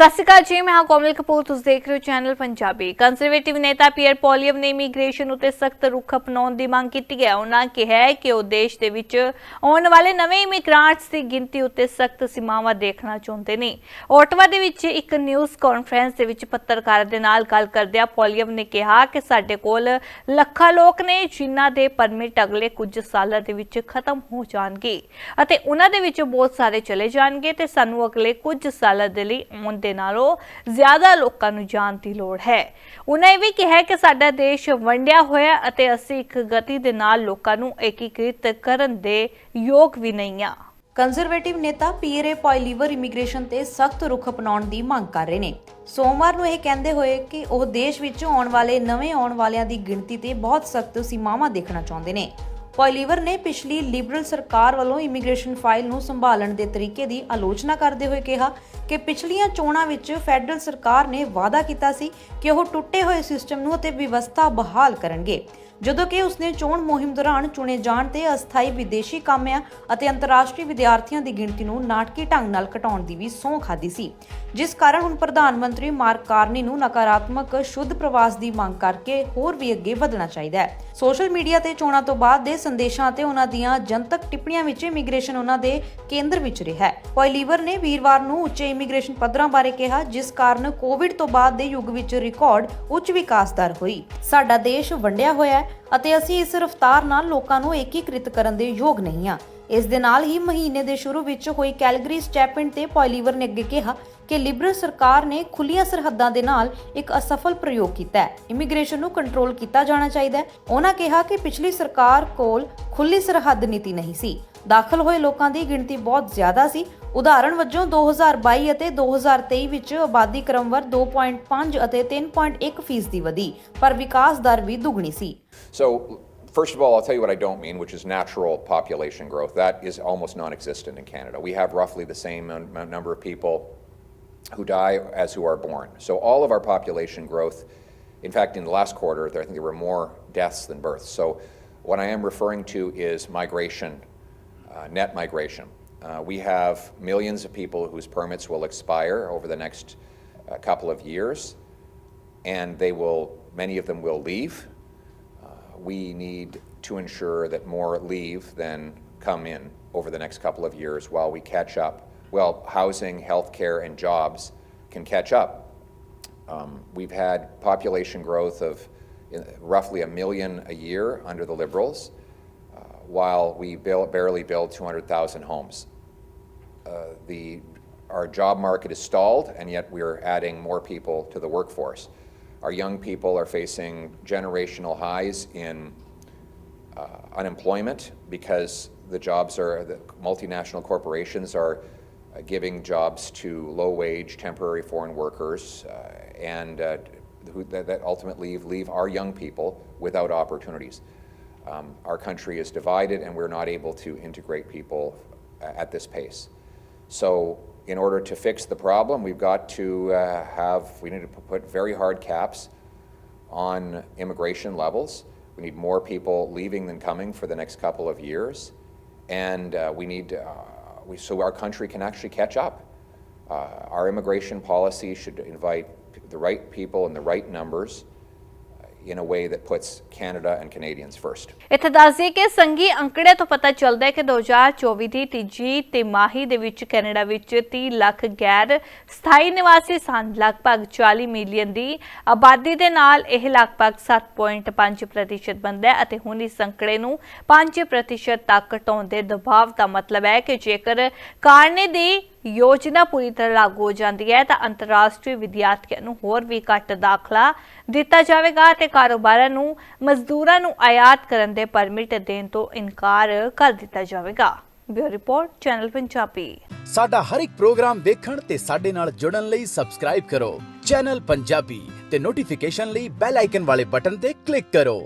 ਸਤਿ ਸ਼੍ਰੀ ਅਕਾਲ ਜੀ, ਮੈਂ ਹਾਂ ਕੋਮਲ ਕਪੂਰ, ਤੁਸੀਂ ਦੇਖ ਰਹੇ ਹੋ ਚੈਨਲ ਪੰਜਾਬੀ। ਕੰਜ਼ਰਵੇਟਿਵ ਨੇਤਾ ਪੀਅਰ ਪੋਲੀਅਮ ਨੇ ਇਮੀਗ੍ਰੇਸ਼ਨ ਉਤੇ ਸਖਤ ਰੁਖ ਅਪਣਾਉਣ ਦੀ ਮੰਗ ਕੀਤੀ ਹੈ। ਉਹਨਾਂ ਕਿਹਾ ਕਿ ਉਹ ਦੇਸ਼ ਦੇ ਵਿੱਚ ਆਉਣ ਵਾਲੇ ਨਵੇਂ ਇਮੀਗ੍ਰਾਂਟਸ ਦੀ ਗਿਣਤੀ ਉਤੇ ਸਖਤ ਸੀਮਾਵਾਂ ਦੇਖਣਾ ਚਾਹੁੰਦੇ ਨੇ। ਓਟਵਾ ਦੇ ਵਿੱਚ ਇੱਕ ਨਿਊਜ਼ ਕਾਨਫਰੰਸ ਦੇ ਵਿੱਚ ਪੱਤਰਕਾਰਾਂ ਦੇ ਨਾਲ ਗੱਲ ਕਰਦਿਆਂ ਪੋਲੀਅਮ ਨੇ ਕਿਹਾ ਕਿ ਸਾਡੇ ਕੋਲ ਲੱਖਾਂ ਲੋਕ ਨੇ, ਜਿਨ੍ਹਾਂ ਦੇ ਪਰਮਿਟ ਅਗਲੇ ਕੁਝ ਸਾਲਾਂ ਦੇ ਵਿੱਚ ਖਤਮ ਹੋ ਜਾਣਗੇ ਅਤੇ ਉਹਨਾਂ ਦੇ ਵਿੱਚੋਂ ਬਹੁਤ ਸਾਰੇ ਚਲੇ ਜਾਣਗੇ ਤੇ ਸਾਨੂੰ ਅਗਲੇ ਕੁਝ ਸਾਲਾਂ ਦੇ ਲਈ ਆਉਣ ਦੇ ਨਾਲੋਂ ਜ਼ਿਆਦਾ ਲੋਕਾਂ ਨੂੰ ਜਾਣ ਦੀ ਲੋੜ ਹੈ। ਉਹਨਾਂ ਇਹ ਵੀ ਕਿਹਾ ਕਿ ਸਾਡਾ ਦੇਸ਼ ਵੰਡਿਆ ਹੋਇਆ ਅਤੇ ਅਸੀਂ ਇੱਕ ਗਤੀ ਦੇ ਨਾਲ ਲੋਕਾਂ ਨੂੰ ਏਕੀਕ੍ਰਿਤ ਕਰਨ ਦੇ ਯੋਗ ਵੀ ਨਹੀਂ ਆ ਕੰਜ਼ਰਵੇਟਿਵ ਨੇਤਾ ਪੀਰੇ ਪੋਇਲੀਵਰ ਇਮੀਗ੍ਰੇਸ਼ਨ ਤੇ ਸਖਤ ਰੁਖ ਅਪਣਾਉਣ ਦੀ ਮੰਗ ਕਰ ਰਹੇ ਨੇ। ਸੋਮਵਾਰ ਨੂੰ ਇਹ ਕਹਿੰਦੇ ਹੋਏ ਕਿ ਉਹ ਦੇਸ਼ ਵਿੱਚ ਆਉਣ ਵਾਲੇ, ਨਵੇਂ ਆਉਣ ਵਾਲਿਆਂ ਦੀ ਗਿਣਤੀ ਤੇ ਬਹੁਤ ਸਖਤ ਸੀਮਾਵਾਂ ਦੇਖਣਾ ਚਾਹੁੰਦੇ ਨੇ। ਪੋਇਲੀਵਰ ਨੇ ਪਿਛਲੀ ਲਿਬਰਲ ਸਰਕਾਰ ਵੱਲੋਂ ਇਮੀਗ੍ਰੇਸ਼ਨ ਫਾਈਲ ਨੂੰ ਸੰਭਾਲਣ ਦੇ ਤਰੀਕੇ ਦੀ ਆਲੋਚਨਾ ਕਰਦੇ ਹੋਏ ਕਿਹਾ ਕਿ ਪਿਛਲੀਆਂ ਚੋਣਾਂ ਵਿੱਚ ਫੈਡਰਲ ਸਰਕਾਰ ਨੇ ਵਾਅਦਾ ਕੀਤਾ ਸੀ ਕਿ ਉਹ ਟੁੱਟੇ ਹੋਏ ਸਿਸਟਮ ਨੂੰ ਅਤੇ ਵਿਵਸਥਾ ਬਹਾਲ ਕਰਨਗੇ। ਜਦੋਂ ਕਿ ਉਸਨੇ ਚੋਣ ਮੁਹਿੰਮ ਦੌਰਾਨ ਚੁਣੇ ਜਾਣ ਤੇ ਅਸਥਾਈ ਵਿਦੇਸ਼ੀ ਕਾਮਿਆਂ ਅਤੇ ਅੰਤਰਰਾਸ਼ਟਰੀ ਵਿਦਿਆਰਥੀਆਂ ਦੀ ਗਿਣਤੀ ਨੂੰ ਨਾਟਕੀ ਢੰਗ ਨਾਲ ਘਟਾਉਣ ਦੀ ਵੀ ਸਹੁੰ ਖਾਦੀ ਸੀ। ਜਿਸ ਕਾਰਨ ਹੁਣ ਪ੍ਰਧਾਨ ਮੰਤਰੀ ਮਾਰਕ ਕਾਰਨੀ ਨੂੰ ਨਕਾਰਾਤਮਕ ਸ਼ੁੱਧ ਪ੍ਰਵਾਸ ਦੀ ਮੰਗ ਕਰਕੇ ਹੋਰ ਵੀ ਅੱਗੇ ਵਧਣਾ ਚਾਹੀਦਾ ਹੈ। ਸੋਸ਼ਲ ਮੀਡੀਆ ਤੇ ਚੋਣਾਂ ਤੋਂ ਬਾਅਦ ਦੇ ਸੰਦੇਸ਼ਾਂ ਤੇ ਉਹਨਾਂ ਦੀਆਂ ਜਨਤਕ ਟਿੱਪਣੀਆਂ ਵਿੱਚ ਇਮੀਗ੍ਰੇਸ਼ਨ ਉਹਨਾਂ ਦੇ ਕੇਂਦਰ ਵਿੱਚ ਰਿਹਾ ਹੈ। ਪੋਇਲੀਵਰ ਨੇ ਵੀਰਵਾਰ ਨੂੰ ਉੱਚੇ ਇਮੀਗ੍ਰੇਸ਼ਨ ਪੱਧਰਾਂ ਬਾਰੇ ਕਿਹਾ, ਜਿਸ ਕਾਰਨ ਕੋਵਿਡ ਤੋਂ ਬਾਅਦ ਦੇ ਯੁੱਗ ਵਿੱਚ ਰਿਕਾਰਡ ਉੱਚ ਵਿਕਾਸ ਦਰ ਹੋਈ। ਸਾਡਾ ਦੇਸ਼ ਵੰਡਿਆ ਹੋਇਆ ਹੈ। ਅਤੇ ਅਸੀਂ ਇਸ ਰਫ਼ਤਾਰ ਨਾਲ ਲੋਕਾਂ ਨੂੰ ਏਕੀਕ੍ਰਿਤ ਕਰਨ ਦੇ ਯੋਗ ਨਹੀਂ ਹਾਂ। ਇਸ ਦੇ ਨਾਲ ਹੀ ਮਹੀਨੇ ਦੇ ਸ਼ੁਰੂ ਵਿੱਚ ਹੋਈ ਕੈਲਗਰੀ ਸਟੈਪਿੰਡ ਤੇ ਪੋਇਲੀਵਰ ਨੇ ਅੱਗੇ ਕਿਹਾ ਕਿ ਲਿਬਰਲ ਸਰਕਾਰ ਨੇ ਖੁੱਲੀਆਂ ਸਰਹੱਦਾਂ ਦੇ ਨਾਲ ਇੱਕ ਅਸਫਲ ਪ੍ਰਯੋਗ ਕੀਤਾ ਹੈ। ਇਮੀਗ੍ਰੇਸ਼ਨ ਨੂੰ ਕੰਟਰੋਲ ਕੀਤਾ ਜਾਣਾ ਚਾਹੀਦਾ ਹੈ। ਉਹਨਾਂ ਕਿਹਾ ਕਿ ਪਿਛਲੀ ਸਰਕਾਰ ਕੋਲ ਖੁੱਲੀ ਸਰਹੱਦ ਨੀਤੀ ਨਹੀਂ ਸੀ। ਦਾਖਲ ਹੋਏ ਲੋਕਾਂ ਦੀ ਗਿਣਤੀ ਬਹੁਤ ਜ਼ਿਆਦਾ ਸੀ। ਉਦਾਹਰਣ ਵਜੋਂ 2022 ਅਤੇ 2023 ਵਿੱਚ ਆਬਾਦੀ ਕ੍ਰਮਵਾਰ 2.5 ਅਤੇ 3.1 ਫੀਸਦੀ ਵਧੀ ਪਰ ਵਿਕਾਸ ਦਰ ਵੀ ਦੁੱਗਣੀ ਸੀ So, first of all, I'll tell you what I don't mean, which is natural population growth. That is almost non existent in Canada. We have roughly the same num- number of people who die as who are born. So, all of our population growth, in fact, in the last quarter, there, I think there were more deaths than births. So, what I am referring to is migration, uh, net migration. Uh, we have millions of people whose permits will expire over the next uh, couple of years, and they will, many of them will leave. Uh, we need to ensure that more leave than come in over the next couple of years while we catch up. Well, housing, healthcare, and jobs can catch up. Um, we've had population growth of uh, roughly a million a year under the Liberals, while we barely build 200,000 homes. Uh, the, our job market is stalled, and yet we're adding more people to the workforce. Our young people are facing generational highs in uh, unemployment because the jobs are, the multinational corporations are uh, giving jobs to low-wage temporary foreign workers uh, and uh, who, that, that ultimately leave our young people without opportunities. Um, our country is divided and we're not able to integrate people at this pace. So, in order to fix the problem, we've got to uh, have, we need to put very hard caps on immigration levels. We need more people leaving than coming for the next couple of years. And uh, we need, uh, we, so our country can actually catch up. Uh, our immigration policy should invite the right people in the right numbers in a way that puts Canada and Canadians first. ਇੱਥੇ ਦੱਸ ਦਈਏ ਕਿ ਸੰਘੀ ਅੰਕੜੇ ਤੋਂ ਪਤਾ ਚੱਲਦਾ ਹੈ ਕਿ 2024 ਦੀ ਤੀਜੀ ਤਿਮਾਹੀ ਦੇ ਵਿੱਚ ਕੈਨੇਡਾ ਵਿੱਚ 30 ਲੱਖ ਗੈਰ ਸਥਾਈ ਨਿਵਾਸੀ ਸਨ ਲਗਭਗ 40 ਮਿਲੀਅਨ ਦੀ ਆਬਾਦੀ ਦੇ ਨਾਲ ਇਹ ਲਗਭਗ 7.5% ਬਣਦਾ ਹੈ ਅਤੇ ਹੁਣ ਇਸ ਅੰਕੜੇ ਨੂੰ 5% ਤੱਕ ਘਟਾਉਣ ਦੇ ਦਬਾਅ ਦਾ ਮਤਲਬ ਹੈ ਕਿ ਜੇਕਰ ਕਾਰਨੇ ਦੀ ਯੋਜਨਾ ਪੂਰੀ ਤਰ੍ਹਾਂ ਲਾਗੂ ਹੋ ਜਾਂਦੀ ਹੈ ਤਾਂ ਅੰਤਰਰਾਸ਼ਟਰੀ ਵਿਦਿਆਰਥੀਆਂ ਨੂੰ ਹੋਰ ਵੀ ਘੱਟ ਦਾਖਲਾ ਦਿੱਤਾ ਜਾਵੇਗਾ ਤੇ ਕਾਰੋਬਾਰਾਂ ਨੂੰ, ਮਜ਼ਦੂਰਾਂ ਨੂੰ ਆਯਾਤ ਕਰਨ ਦੇ ਪਰਮਿਟ ਦੇਣ ਤੋਂ ਇਨਕਾਰ ਕਰ ਦਿੱਤਾ ਜਾਵੇਗਾ। Bureau report, channel Punjabi. ਸਾਡਾ ਹਰ ਇੱਕ ਪ੍ਰੋਗਰਾਮ ਦੇਖਣ ਤੇ ਸਾਡੇ ਨਾਲ ਜੁੜਨ ਲਈ ਸਬਸਕ੍ਰਾਈਬ ਕਰੋ। ਚੈਨਲ ਪੰਜਾਬੀ ਤੇ ਨੋਟੀਫਿਕੇਸ਼ਨ ਲਈ ਬੈਲ ਆਈਕਨ ਵਾਲੇ ਬਟਨ ਤੇ ਕਲਿੱਕ ਕਰੋ।